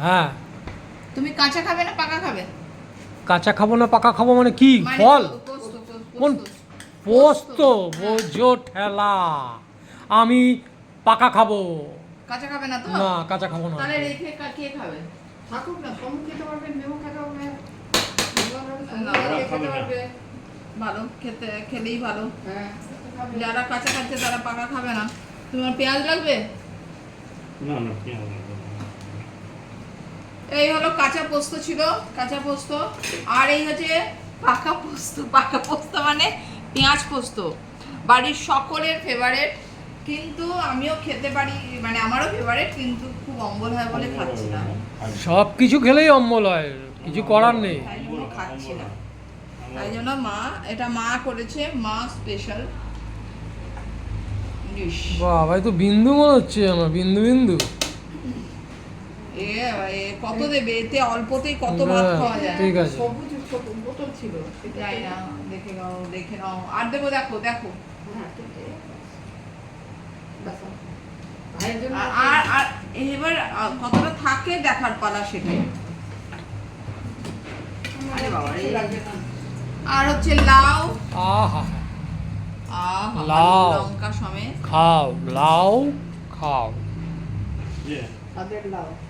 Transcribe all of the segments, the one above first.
হ্যাঁ। তুমি কাঁচা খাবে না পাকা খাবে? কাঁচা খাব না পাকা খাব মানে কি? মানে ফল? পোস্ত, পোস্ত, কোন পোস্ত। বোঝো ঠেলা। আমি পাকা খাব। কাঁচা খাবে না তো? না কাঁচা খাব না। তাহলে রেখে কা- কে খাবে? থাকুক না সমুখ খেতে পারবেন মেমো খেতে পারবেন খেতে পারবে। ভালো খেতে খেলেই ভালো। হ্যাঁ যারা কাঁচা খাচ্ছে তারা পাকা খাবে না। তোমার পেঁয়াজ লাগবে? না না পেঁয়াজ লাগবে। এই হলো কাঁচা পোস্ত ছিল কাঁচা পোস্ত। আর এই হচ্ছে পাকা পোস্ত পাকা পোস্ত মানে পেঁয়াজ পোস্ত। বাড়ির সকলের ফেভারেট কিন্তু আমিও খেতে পারি মানে আমারও ফেভারেট কিন্তু খুব অম্বল হয় বলে খাচ্ছি না। সব কিছু খেলেই অম্বল হয় কিছু করার নেই। খাচ্ছি না। তাই জন্য মা এটা মা করেছে মা স্পেশাল বাবা তো বিন্দু মনে হচ্ছে আমার বিন্দু বিন্দু। এ কত দেবে? এতে অল্পতেই কত ভাত খাওয়া যায়? ঠিক আছে। সবুজ বোতল ছিল? যাই না দেখে নাও দেখে নাও। আর দেবো দেখো দেখো। হ্যাঁ আর- আর এবার কতটা থাকে দেখার পালা সেটাই আরে বাবা হচ্ছে লাউ। আহা। লাউ। লঙ্কা সমেত। খাও লাউ খাও। তাদের লাউ।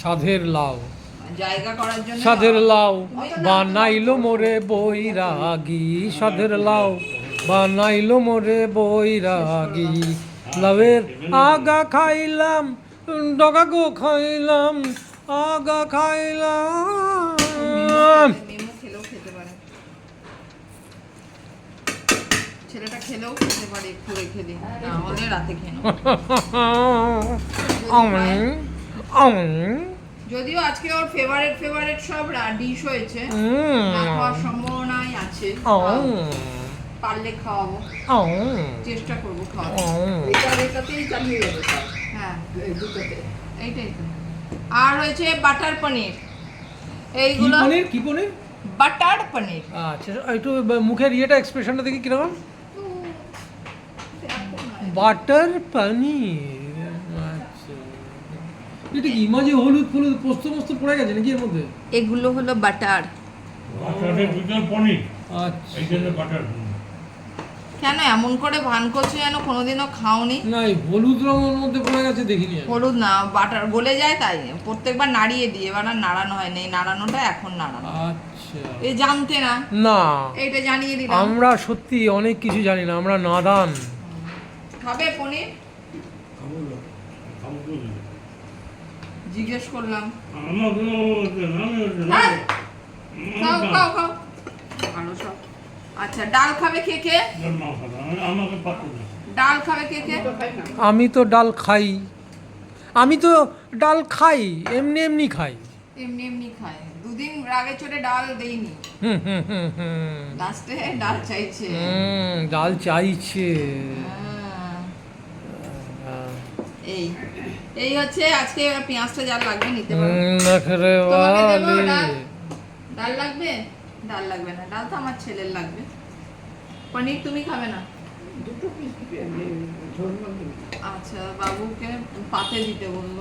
সাধের জন্য সাধের লাউ বানাইলো মোরে বৈরাগী। সাধের লাউ বানাইলো মোরে বৈরাগী। লাউয়ের আগা খাইলাম ডগা গো খাইলাম আগা খাইলাম। মেমো খেলেও খেতে পারে। ছেলেটা খেলেও খেতে পারে একটু রেখে দিই না হলে রাতে খেয়ে যদিও আজকে ওর ফেভারিট ফেভারিট সব ডিশ হয়েছে। না খাওয়ার সম্ভাবনাই আছে। পারলে খাওয়াবো। চেষ্টা করব খাওয়াবো এটাতেই চালিয়ে যাবে হ্যাঁ দুটোতে। এইটাই তো। আর হয়েছে বাটার পনির এইগুলো পনির কি পনির বাটার পনির আচ্ছা একটু মুখের ইয়েটা এক্সপ্রেশনটা দেখি কীরকম? বাটার পনির এটা কি? মাঝে হলুদ ফলুদ পোস্ত মোস্ত পড়ে গেছে নাকি এর মধ্যে? এগুলো হলো বাটার। বাটারের ভিতর পনির। আচ্ছা। এই জন্য বাটার কেন এমন করে ভান করছ যেন কোনোদিনও খাওনি? না এই হলুদ রঙের মধ্যে পড়ে গেছে দেখিনি হলুদ না বাটার গলে যায় তাই। প্রত্যেকবার নাড়িয়ে দিই এবার আর নাড়ানো হয় এই নাড়ানোটা এখন নাড়ানো। আচ্ছা। এ জানতে না। না। এইটা জানিয়ে দিলাম। আমরা সত্যি অনেক কিছু জানি না আমরা নাদান। খাবে পনির? খাব না, খাব। জিজ্ঞেস করলাম। খাও খাও খাও। ভালো সব। আচ্ছা ডাল খাবে কে কে? ডাল খাবে কে কে? খাই আমি তো ডাল খাই। আমি তো ডাল খাই এমনি এমনি খাই। এমনি এমনি খায়। দুদিন রাগে চড়ে ডাল দেইনি। হুম হুম হুম হুম। লাস্টে ডাল চাইছে। হুম, ডাল চাইছে। হ্যাঁ। এই এই হচ্ছে আজকে পেঁয়াজটা যা লাগবে নিতে পারো। ডাল? ডাল লাগবে? ডাল লাগবে না ডাল তো আমার ছেলের লাগবে। পনির তুমি খাবে না? দুটো পিস আচ্ছা বাবুকে পাতে দিতে বলল।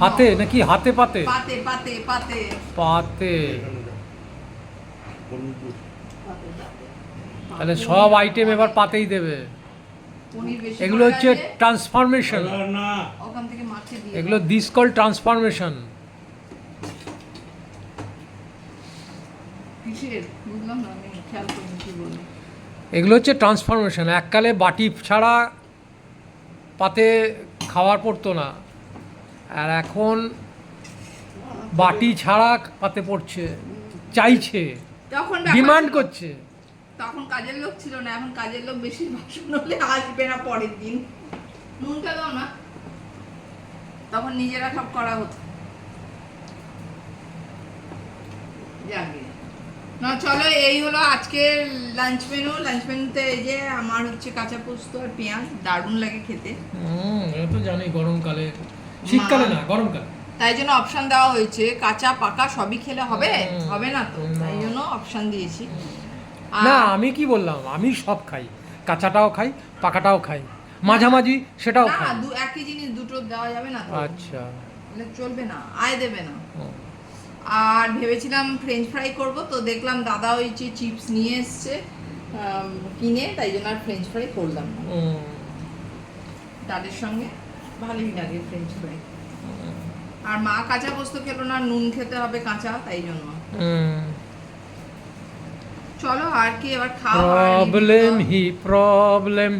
হাতে নাকি হাতে পাতে? পাতে পাতে পাতে। পাতে। তাহলে সব আইটেম এবার পাতেই দেবে। এগুলো হচ্ছে ট্রান্সফরমেশন এগুলো দিস কল ট্রান্সফরমেশন কিসের? বুঝলাম না আমি খেয়াল করিনি কি বললি এগুলো হচ্ছে ট্রান্সফরমেশন এককালে বাটি ছাড়া পাতে খাওয়ার পড়তো না। আর এখন বাটি ছাড়া পাতে পড়ছে। চাইছে। ডিমান্ড করছে। তখন কাজের লোক ছিল না এখন কাজের লোক বেশি বাসন হলে আসবে না পরের দিন। নুনটা দাও না তখন নিজেরা সব করা হতো। যাকে না চলো এই হলো আজকের লাঞ্চ মেনু লাঞ্চ মেনুতে এই যে আমার হচ্ছে কাঁচা পোস্ত আর পেঁয়াজ দারুণ লাগে খেতে। হুম এটা তো জানি গরমকালে। শীতকালে না গরমকালে। তাই জন্য অপশন দেওয়া হয়েছে। কাঁচা পাকা সবই খেলে হবে? হবে না তো? তাই জন্য অপশন দিয়েছি। না আমি কি বললাম? আমি সব খাই। কাঁচাটাও খাই পাকাটাও খাই। মাঝামাঝি সেটাও না খাই। দু একই জিনিস দুটো দেওয়া যাবে না তো। আচ্ছা। তাহলে চলবে না আয় দেবে না। আর ভেবেছিলাম ফ্রেঞ্চ ফ্রাই করব তো দেখলাম দাদা ওই যে চিপস নিয়ে এসছে কিনে তাই জন্য আর ফ্রেঞ্চ ফ্রাই করলাম না। ডালের সঙ্গে ভালোই লাগে ফ্রেঞ্চ ফ্রাই আর মা কাঁচা পোস্ত খেলো না নুন খেতে হবে কাঁচা তাই জন্য। চলো আর কি এবার খাও problem he problem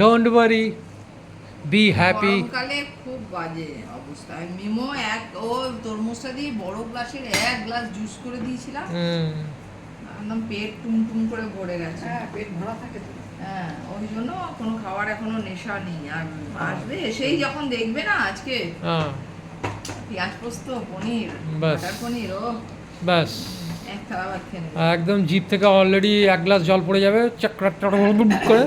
don't worry be happy গরমকালে খুব বাজে অবস্থা। মিমো এক ও তরমুজটা দিয়ে বড় গ্লাসের এক গ্লাস জুস করে দিয়েছিলাম। একদম পেট টুম টুম করে ভরে গেছে। হ্যাঁ পেট ভরা থাকে তো। হ্যাঁ ওই জন্য কোনো খাওয়ার এখনও নেশা নেই। আর আসবে এসেই যখন দেখবে না আজকে। পেঁয়াজ পোস্ত পনির। বাটার পনির ও। ব্যাস একদম জিপ থেকে অলরেডি এক গ্লাস জল পড়ে যাবে চাকরা করে।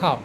খাও।